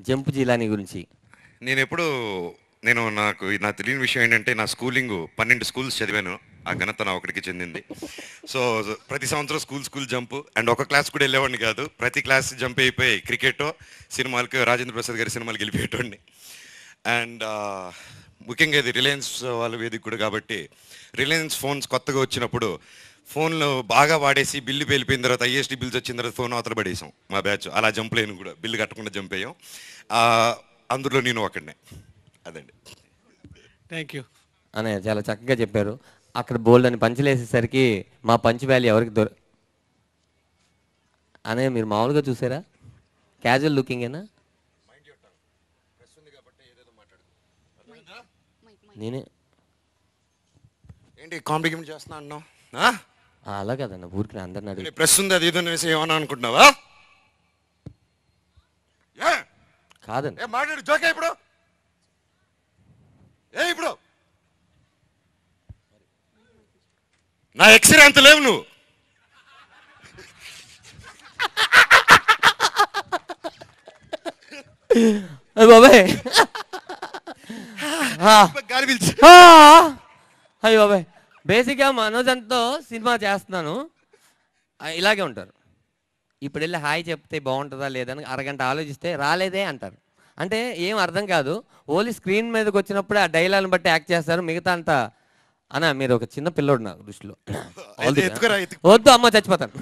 Jump Jilani గురించి. నేను ఎప్పుడు నేను నాకు నా తెలియని విషయం ఏంటంటే నా స్కూలింగ్ పన్నెండు స్కూల్స్ చదివాను. ఆ ఘనత నా ఒకటికి చెందింది. సో ప్రతి సంవత్సరం స్కూల్ స్కూల్ జంప్. అండ్ ఒక క్లాస్ కూడా వెళ్ళేవాడిని కాదు. ప్రతి క్లాస్ జంప్ అయిపోయి క్రికెట్ సినిమాలకు రాజేంద్ర ప్రసాద్ గారి సినిమాలు గెలిపేటోడిని. అండ్ ముఖ్యంగా ఇది రిలయన్స్ వాళ్ళ వేదిక కూడా కాబట్టి రిలయన్స్ ఫోన్స్ కొత్తగా వచ్చినప్పుడు ఫోన్లో బాగా వాడేసి బిల్లు వెళ్ళిపోయిన తర్వాత ఐఎస్డి బిల్స్ వచ్చిన తర్వాత ఫోన్ అవతల పడేసాం మా బ్యాచ్. అలా జంప్ లేను కూడా బిల్లు కట్టకుండా జంప్ అయ్యాం. ఆ, అందులో నేను ఒకడినే. అదండి. థ్యాంక్ యూ అనే చాలా చక్కగా చెప్పారు. అక్కడ బోల్డ్ అని పంచులు వేసేసరికి మా పంచ్ వ్యాలీ ఎవరికి దొర అనే మీరు మామూలుగా చూసారా? క్యాజువల్ లుకింగేనా నేనే. ఏంటి కాంప్లిమెంట్ చేస్తున్నా అన్నావు? ఆ, అలా కదన్న ఊరికి అందరిని అడిగి. ప్రెస్ ఉంది అది ఇది అనేసి ఏమన్నా అనుకుంటున్నావా? కాదండి ఏ మాట్లాడు జోకే ఇప్పుడు? ఏ ఇప్పుడు? నా ఎక్స్రే అంత లేవు నువ్వు. బాబాయ్. గాలి పిలిచి. అయ్య బాబాయ్. బేసిక్గా మనోజ్ అంతో సినిమా చేస్తున్నాను. ఇలాగే ఉంటారు. ఇప్పుడు వెళ్ళి హాయ్ చెప్తే బాగుంటుందా లేదని అరగంట ఆలోచిస్తే రాలేదే అంటారు. అంటే ఏం అర్థం కాదు. ఓన్లీ స్క్రీన్ మీదకి వచ్చినప్పుడే ఆ డైలాగ్ని బట్టి యాక్ట్ చేస్తారు. మిగతా అంతా అన్న మీరు ఒక చిన్న పిల్లోడు నాకు దృష్టిలో. వద్దు అమ్మ చచ్చిపోతాను.